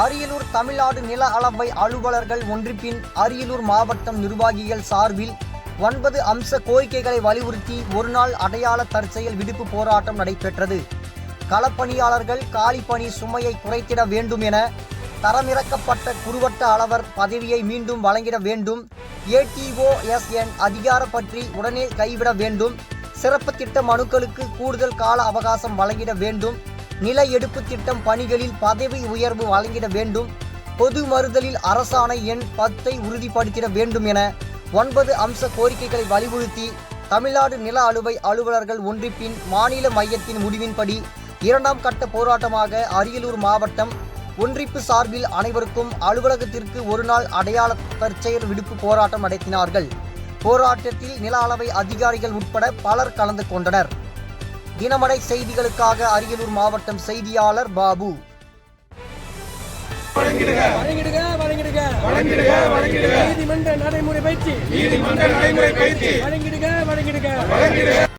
அரியலூர் தமிழ்நாடு நில அளவை அலுவலர்கள் ஒன்றிப்பின் அரியலூர் மாவட்டம் நிர்வாகிகள் சார்பில் ஒன்பது அம்ச கோரிக்கைகளை வலியுறுத்தி ஒருநாள் அடையாள தற்செயல் விடுப்பு போராட்டம் நடைபெற்றது. களப்பணியாளர்கள் காலிப்பணி சுமையை குறைத்திட வேண்டும் என தரமிறக்கப்பட்ட குறுவட்ட அளவர் பதவியை மீண்டும் வழங்கிட வேண்டும். ஏடிஓஎஸ்என் அதிகாரம் பற்றி உடனே கைவிட வேண்டும். சிறப்பு திட்ட மனுக்களுக்கு கூடுதல் கால அவகாசம் வழங்கிட வேண்டும். நில எடுப்பு திட்டம் பணிகளில் பதவி உயர்வு வழங்கிட வேண்டும். பொது மறுதலில் அரசாணை எண் பத்தை உறுதிப்படுத்திட வேண்டும் என ஒன்பது அம்ச கோரிக்கைகளை வலியுறுத்தி தமிழ்நாடு நில அலுவை அலுவலர்கள் ஒன்றிப்பின் மாநில மையத்தின் முடிவின்படி இரண்டாம் கட்ட போராட்டமாக அரியலூர் மாவட்டம் ஒன்றிப்பு சார்பில் அனைவருக்கும் அலுவலகத்திற்கு ஒருநாள் அடையாள தற்செயல் விடுப்பு போராட்டம் நடத்தினார்கள். போராட்டத்தில் நில அளவை அதிகாரிகள் உட்பட பலர் கலந்து கொண்டனர். தினமடை செய்திகளுக்காக அரியலூர் மாவட்டம் செய்தியாளர் பாபு. நீதிமன்ற நடைமுறை பயிற்சி. நீதிமன்ற நடைமுறை பயிற்சி.